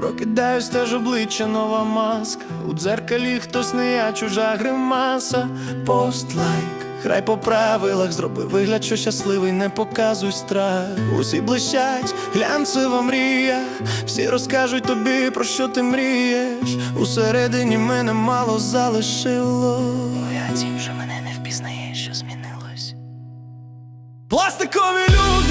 Прокидаюсь, теж обличчя, нова маска. У дзеркалі хтось не я, чужа гримаса. Пост лайк, храй по правилах, зроби вигляд, що щасливий, не показуй страх. Усі блищать, глянцева мрія. Всі розкажуть тобі, про що ти мрієш. Усередині мене мало залишило. Твоя тінь вже мене не впізнає, що змінилось. Пластикові люди,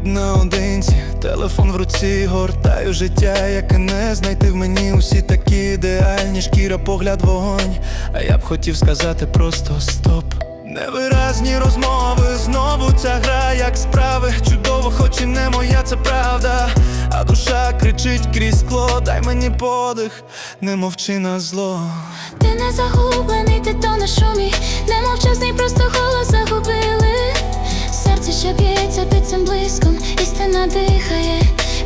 Обід наодинці, телефон в руці, гортаю життя, яке не знайти в мені. Усі такі ідеальні, шкіра, погляд, вогонь. А я б хотів сказати просто стоп. Невиразні розмови, знову ця гра, як справи. Чудово, хоч і не моя, це правда. А душа кричить крізь скло, дай мені подих, не мовчи на зло. Ти не загублений, ти то на шумі, не мовчазний, просто істина дихає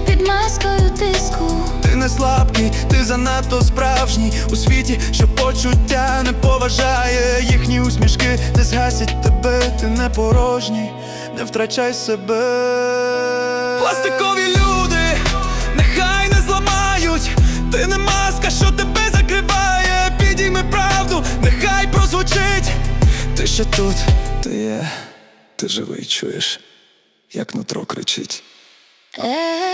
під маскою тиску. Ти не слабкий, ти занадто справжній у світі, що почуття не поважає їхні усмішки, не згасять тебе, ти не порожній, не втрачай себе. Пластикові люди, нехай не зламають, ти не маска, що тебе закриває, підійми правду, нехай прозвучить. Ти ще тут, ти є, ти живий, чуєш, як нутро кричить. Hey.